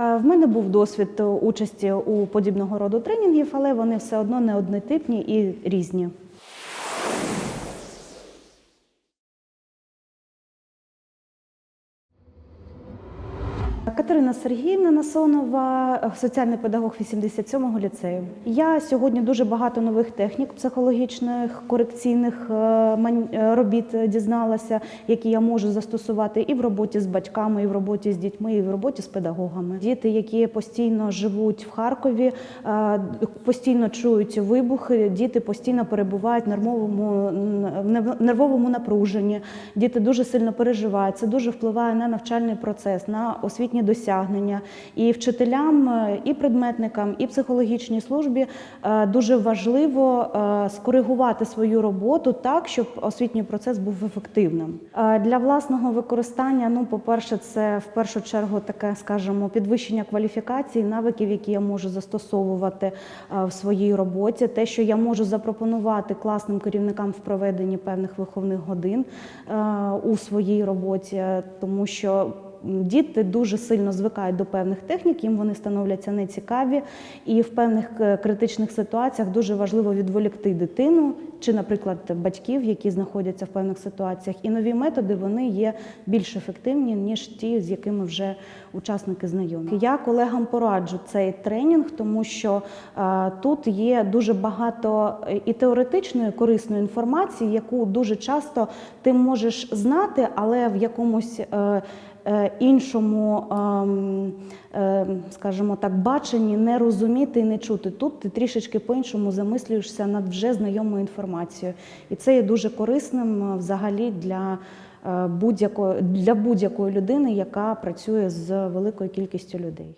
Е, В мене був досвід участі у подібного роду тренінгів, але вони все одно не однотипні і різні. Катерина Сергіївна Насонова, соціальний педагог 87-го ліцею. Я сьогодні дуже багато нових технік психологічних, корекційних е, е, робіт дізналася, які я можу застосувати і в роботі з батьками, і в роботі з дітьми, і в роботі з педагогами. Діти, які постійно живуть в Харкові, е, постійно чують вибухи, діти постійно перебувають в нервовому, в нервовому напруженні. Діти дуже сильно переживають. Це дуже впливає на навчальний процес, на освітні досягнення. І вчителям, е, і предметникам, і психологічній службі е, дуже важливо е, скоригувати свою роботу так, щоб освітній процес був ефективним. Для власного використання, ну, по-перше, це в першу чергу таке, скажімо, підвищення кваліфікації, навиків, які я можу застосовувати в своїй роботі, те, що я можу запропонувати класним керівникам в проведенні певних виховних годин у своїй роботі, тому що Діти дуже сильно звикають до певних технік, їм вони становляться нецікаві, і в певних е, критичних ситуаціях дуже важливо відволікти дитину чи, наприклад, батьків, які знаходяться в певних ситуаціях. І нові методи вони є більш ефективні ніж ті, з якими вже учасники знайомі. Я колегам пораджу цей тренінг, тому що е, тут є дуже багато е, і теоретичної корисної інформації, яку дуже часто ти можеш знати, але в якомусь іншому, ем, е, скажімо так, баченні не розуміти і не чути. Тут ти трішечки по-іншому замислюєшся над вже знайомою інформацією. І це є дуже корисним е, взагалі для. е, Будь-якої для будь-якої людини, яка працює з великою кількістю людей.